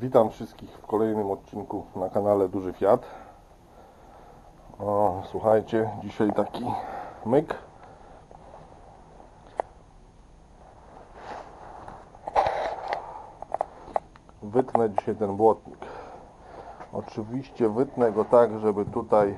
Witam wszystkich w kolejnym odcinku na kanale Duży Fiat. O, słuchajcie, dzisiaj taki myk. Wytnę dzisiaj ten błotnik. Oczywiście wytnę go tak, żeby tutaj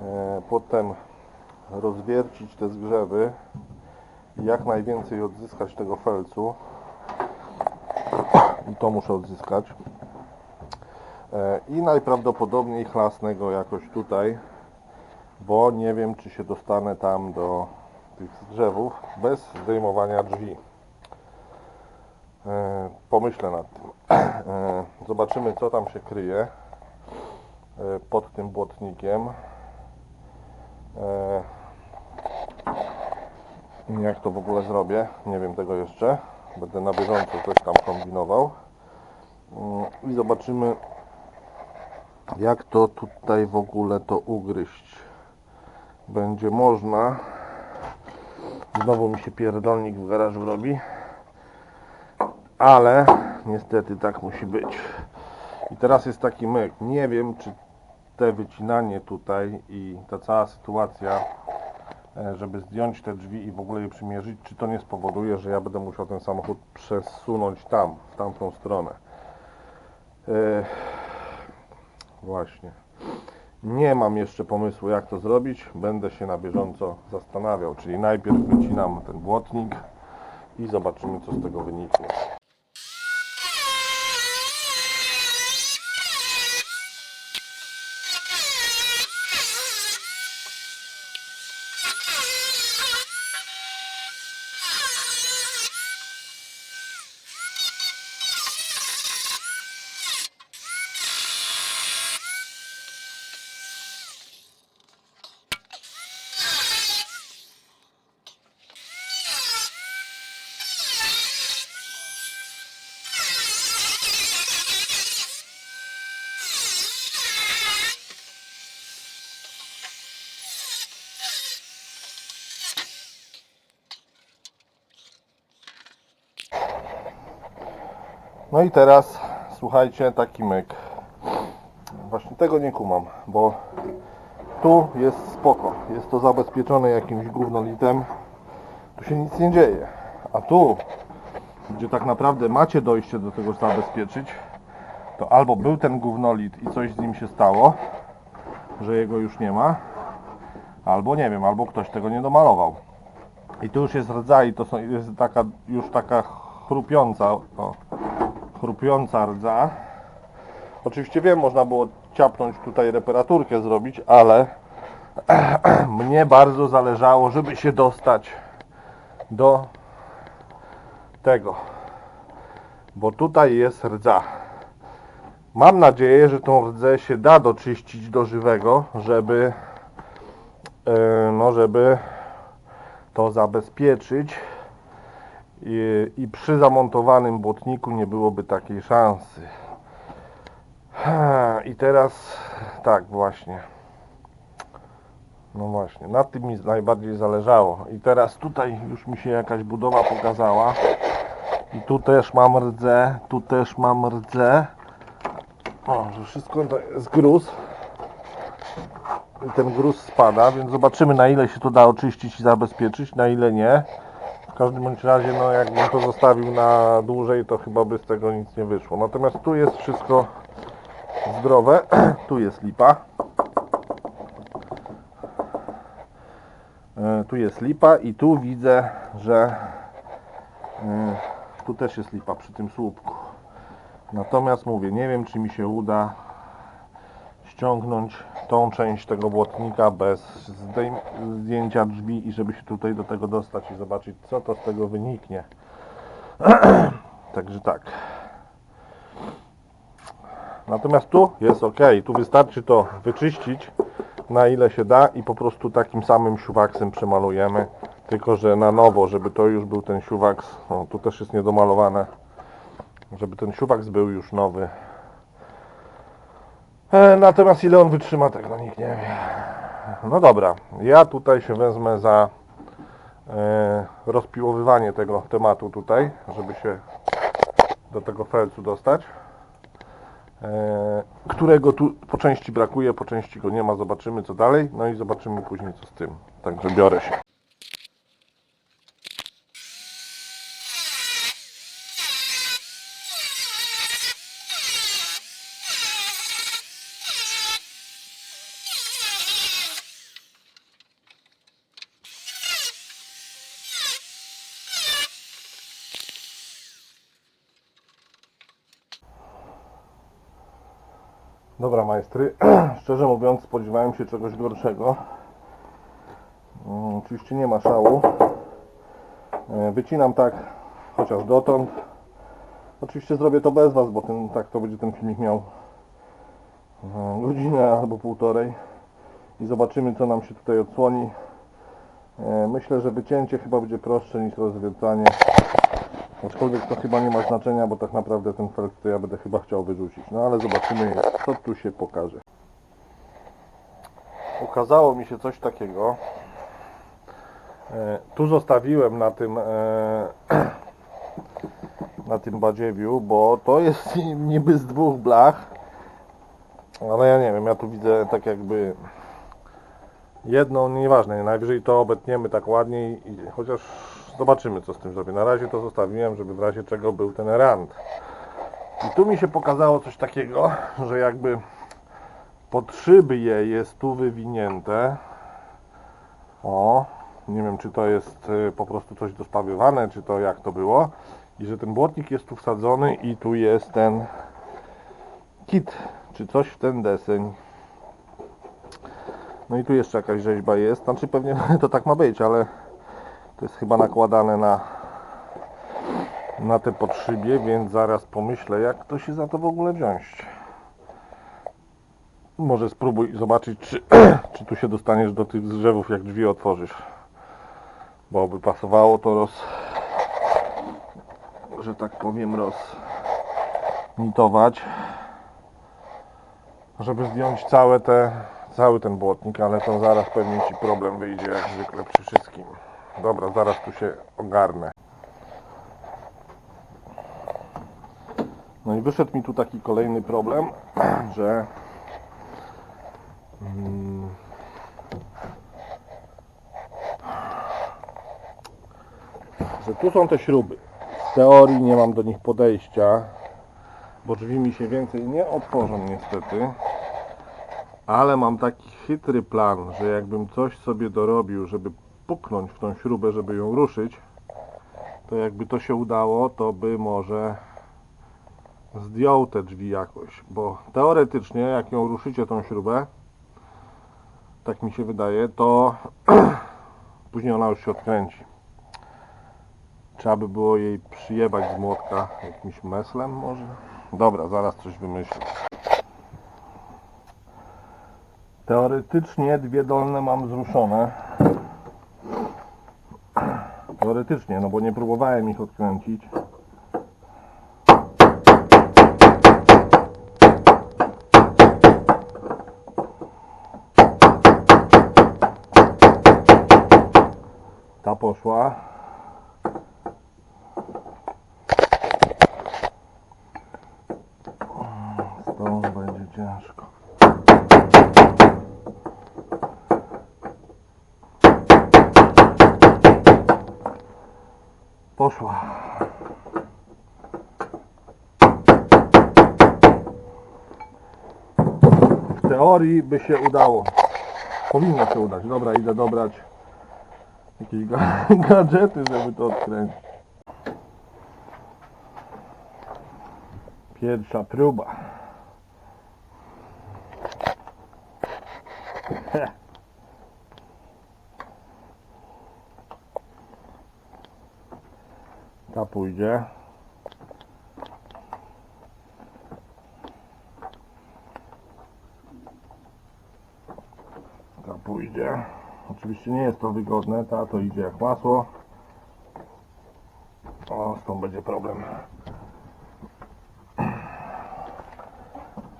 e, potem rozwiercić te zgrzewy i jak najwięcej odzyskać tego felcu i to muszę odzyskać. E, I najprawdopodobniej chlasnę go jakoś tutaj, bo nie wiem, czy się dostanę tam do tych drzewów bez zdejmowania drzwi. E, Pomyślę nad tym. E, Zobaczymy, co tam się kryje pod tym błotnikiem. Jak to w ogóle zrobię? Nie wiem tego jeszcze. Będę na bieżąco coś tam kombinował. Mm, I zobaczymy, jak to tutaj w ogóle to ugryźć. Będzie można. Znowu mi się pierdolnik w garażu robi. Ale niestety tak musi być. I teraz jest taki myk. Nie wiem, czy te wycinanie tutaj i ta cała sytuacja żeby zdjąć te drzwi i w ogóle je przymierzyć, czy to nie spowoduje, że ja będę musiał ten samochód przesunąć tam, w tamtą stronę. E, właśnie. Nie mam jeszcze pomysłu, jak to zrobić. Będę się na bieżąco zastanawiał. Czyli najpierw wycinam ten błotnik i zobaczymy, co z tego wyniknie. No i teraz słuchajcie, taki myk. Właśnie tego nie kumam, bo tu jest spoko. Jest to zabezpieczone jakimś gównolitem. Tu się nic nie dzieje. A tu, gdzie tak naprawdę macie dojście do tego zabezpieczyć, to albo był ten gównolit i coś z nim się stało, że jego już nie ma, albo nie wiem, albo ktoś tego nie domalował. I tu już jest rdza i to są, jest taka, już taka chrupiąca, o, chrupiąca rdza. Oczywiście wiem, można było ciapnąć tutaj reparaturkę zrobić, ale mnie bardzo zależało, żeby się dostać do tego. Bo tutaj jest rdza. Mam nadzieję, że tą rdzę się da doczyścić do żywego, żeby e, no żeby to zabezpieczyć i, i przy zamontowanym błotniku nie byłoby takiej szansy. I teraz tak właśnie. No właśnie, na tym mi najbardziej zależało. I teraz tutaj już mi się jakaś budowa pokazała. I tu też mam rdzę, tu też mam rdzę. O, że wszystko to jest gruz. I ten gruz spada, więc zobaczymy na ile się to da oczyścić i zabezpieczyć, na ile nie. Każdym bądź razie, no jakbym to zostawił na dłużej, to chyba by z tego nic nie wyszło. Natomiast tu jest wszystko zdrowe. Tu jest lipa. E, Tu jest lipa i tu widzę, że e, tu też jest lipa przy tym słupku. Natomiast mówię, nie wiem czy mi się uda ściągnąć tą część tego błotnika bez zdjęcia drzwi i żeby się tutaj do tego dostać i zobaczyć co to z tego wyniknie. Także tak. Natomiast tu jest ok, tu wystarczy to wyczyścić na ile się da i po prostu takim samym siuwaksem przemalujemy. Tylko, że na nowo, żeby to już był ten siuwaks, no tu też jest niedomalowane, żeby ten siuwaks był już nowy. E, natomiast ile on wytrzyma, tego nikt nie wie. No dobra, ja tutaj się wezmę za e, rozpiłowywanie tego tematu tutaj, żeby się do tego felcu dostać. E, którego tu po części brakuje, po części go nie ma. Zobaczymy co dalej. No i zobaczymy później co z tym. Także biorę się. Dobra, majstry. Szczerze mówiąc, spodziewałem się czegoś gorszego. Mm, Oczywiście nie ma szału. E, Wycinam tak chociaż dotąd. Oczywiście zrobię to bez Was, bo ten, tak to będzie ten filmik miał e, godzinę albo półtorej. I zobaczymy, co nam się tutaj odsłoni. E, Myślę, że wycięcie chyba będzie prostsze niż rozwiązanie. Aczkolwiek to chyba nie ma znaczenia, bo tak naprawdę ten felk to ja będę chyba chciał wyrzucić. No ale zobaczymy, co tu się pokaże. Ukazało mi się coś takiego. E, Tu zostawiłem na tym e, na tym badziewiu, bo to jest niby z dwóch blach. Ale ja nie wiem, ja tu widzę tak jakby jedną, nieważne, najwyżej to obetniemy tak ładniej, chociaż zobaczymy co z tym zrobię. Na razie to zostawiłem, żeby w razie czego był ten rand. I tu mi się pokazało coś takiego, że jakby pod szyby je jest tu wywinięte. O, nie wiem czy to jest y, po prostu coś dostawione, czy to jak to było. I że ten błotnik jest tu wsadzony i tu jest ten kit, czy coś w ten deseń. No i tu jeszcze jakaś rzeźba jest. Znaczy pewnie to tak ma być, ale to jest chyba nakładane na na te podszybie, więc zaraz pomyślę jak to się za to w ogóle wziąć. Może spróbuj zobaczyć czy, czy tu się dostaniesz do tych drzewów jak drzwi otworzysz. Bo by pasowało to roz że tak powiem roznitować żeby zdjąć całe te, cały ten błotnik, ale to zaraz pewnie Ci problem wyjdzie jak zwykle przy wszystkim. Dobra, zaraz tu się ogarnę. No i wyszedł mi tu taki kolejny problem, że mm, że tu są te śruby. W teorii nie mam do nich podejścia, bo drzwi mi się więcej nie otworzą niestety. Ale mam taki chytry plan, że jakbym coś sobie dorobił, żeby puknąć w tą śrubę, żeby ją ruszyć, to jakby to się udało, to by może zdjął te drzwi jakoś, bo teoretycznie jak ją ruszycie tą śrubę, tak mi się wydaje, to później ona już się odkręci. Trzeba by było jej przyjebać z młotka jakimś meslem może? Dobra, zaraz coś wymyślę. Teoretycznie dwie dolne mam zruszone. Teoretycznie, no bo nie próbowałem ich odkręcić. Ta poszła. Z tą będzie ciężko. Poszła. W teorii by się udało. Powinno się udać. Dobra, idę dobrać jakieś ga- gadżety, żeby to odkręcić. Pierwsza próba. Heh. Ta pójdzie. Ta pójdzie. Oczywiście nie jest to wygodne, ta to idzie jak masło. O, z tą będzie problem.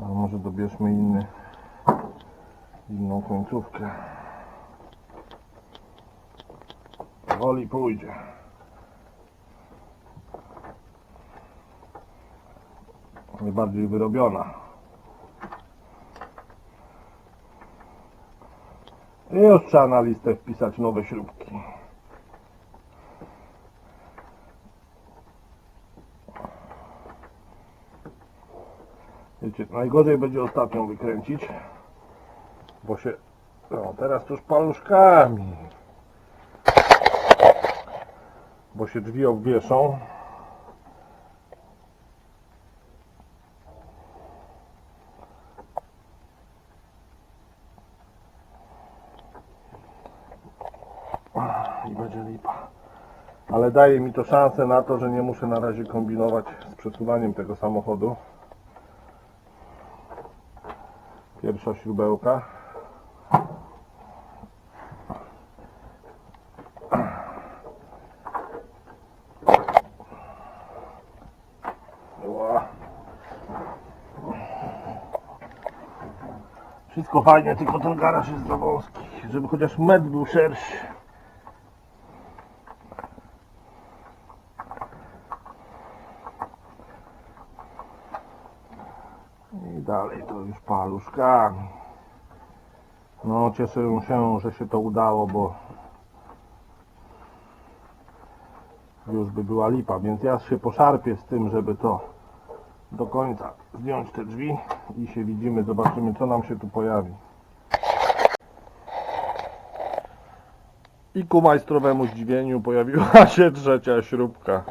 A może dobierzmy inny, inną końcówkę. Woli pójdzie. Najbardziej wyrobiona. I już trzeba na listę wpisać nowe śrubki. Wiecie, najgorzej będzie ostatnią wykręcić, bo się, no teraz to już paluszkami, bo się drzwi obwieszą. Będzie lipa. Ale daje mi to szansę na to, że nie muszę na razie kombinować z przesuwaniem tego samochodu. Pierwsza śrubełka. Wszystko fajnie, tylko ten garaż jest za wąski, żeby chociaż metr był szerszy. I dalej to już paluszkami. No cieszę się, że się to udało, bo już by była lipa, więc ja się poszarpię z tym, żeby to do końca zdjąć te drzwi i się widzimy, zobaczymy co nam się tu pojawi. I ku majstrowemu zdziwieniu pojawiła się trzecia śrubka.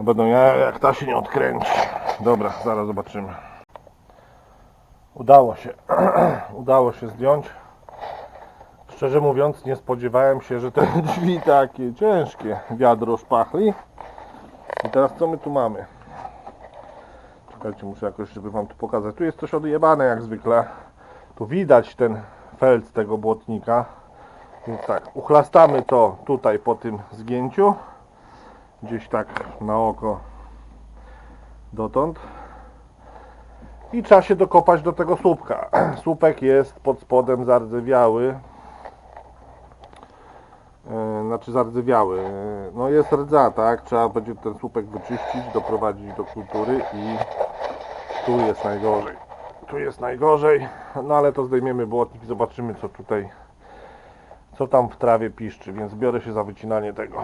Będą ja, jak ta się nie odkręci. Dobra, zaraz zobaczymy. Udało się. Udało się zdjąć. Szczerze mówiąc, nie spodziewałem się, że te drzwi takie ciężkie. Wiadro szpachli. I teraz co my tu mamy? Czekajcie, muszę jakoś, żeby wam tu pokazać. Tu jest coś odjebane jak zwykle. Tu widać ten felc tego błotnika. Więc tak, uchlastamy to tutaj po tym zgięciu. Gdzieś tak na oko dotąd. I trzeba się dokopać do tego słupka. Słupek jest pod spodem zardzewiały. E, Znaczy zardzewiały. E, No jest rdza, tak? Trzeba będzie ten słupek wyczyścić, doprowadzić do kultury i tu jest najgorzej. Tu jest najgorzej, no ale to zdejmiemy błotnik i zobaczymy co tutaj, co tam w trawie piszczy, więc biorę się za wycinanie tego.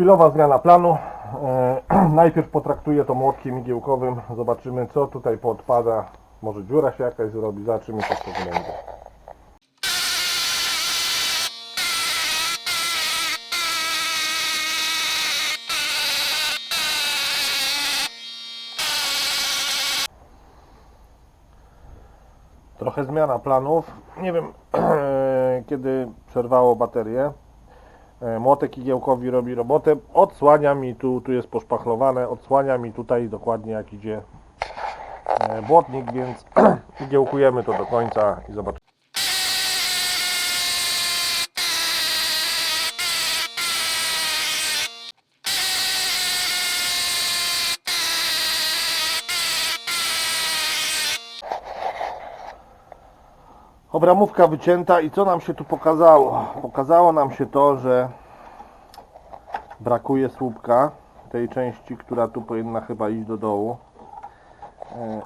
Chwilowa zmiana planu. E, najpierw potraktuję to młotkiem igiełkowym. Zobaczymy co tutaj podpada. Może dziura się jakaś zrobi. Zobaczymy co to będzie. Trochę zmiana planów. Nie wiem kiedy przerwało baterię. E, Młotek igiełkowi robi robotę. Odsłania mi tu, tu jest poszpachlowane, odsłania mi tutaj dokładnie jak idzie e, błotnik, więc igiełkujemy to do końca i zobaczymy. Obramówka wycięta i co nam się tu pokazało? Pokazało nam się to, że brakuje słupka tej części, która tu powinna chyba iść do dołu. E,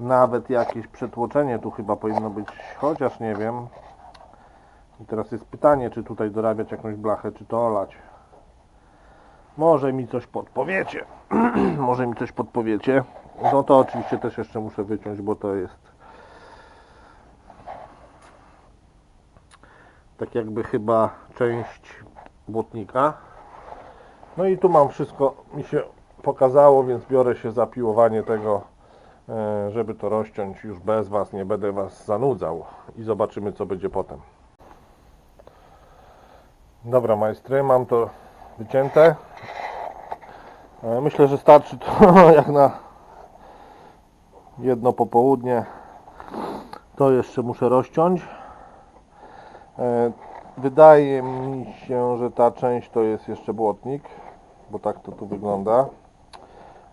Nawet jakieś przetłoczenie tu chyba powinno być, chociaż nie wiem. I teraz jest pytanie, czy tutaj dorabiać jakąś blachę, czy to olać. Może mi coś podpowiecie. Może mi coś podpowiecie. No to oczywiście też jeszcze muszę wyciąć, bo to jest tak jakby chyba część błotnika. No i tu mam wszystko, mi się pokazało, więc biorę się za piłowanie tego, e, żeby to rozciąć już bez Was, nie będę Was zanudzał i zobaczymy co będzie potem. Dobra majstry, mam to wycięte. E, Myślę, że starczy to jak na jedno popołudnie to jeszcze muszę rozciąć e, wydaje mi się, że ta część to jest jeszcze błotnik bo tak to tu wygląda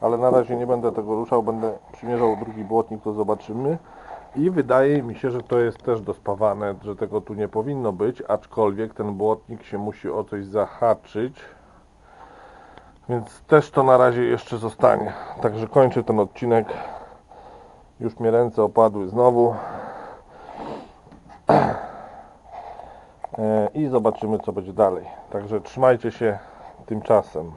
ale na razie nie będę tego ruszał będę przymierzał drugi błotnik to zobaczymy i wydaje mi się, że to jest też dospawane, że tego tu nie powinno być, aczkolwiek ten błotnik się musi o coś zahaczyć. Więc też to na razie jeszcze zostanie. Także kończę ten odcinek. Już mnie ręce opadły znowu. E, I zobaczymy, co będzie dalej. Także trzymajcie się tymczasem.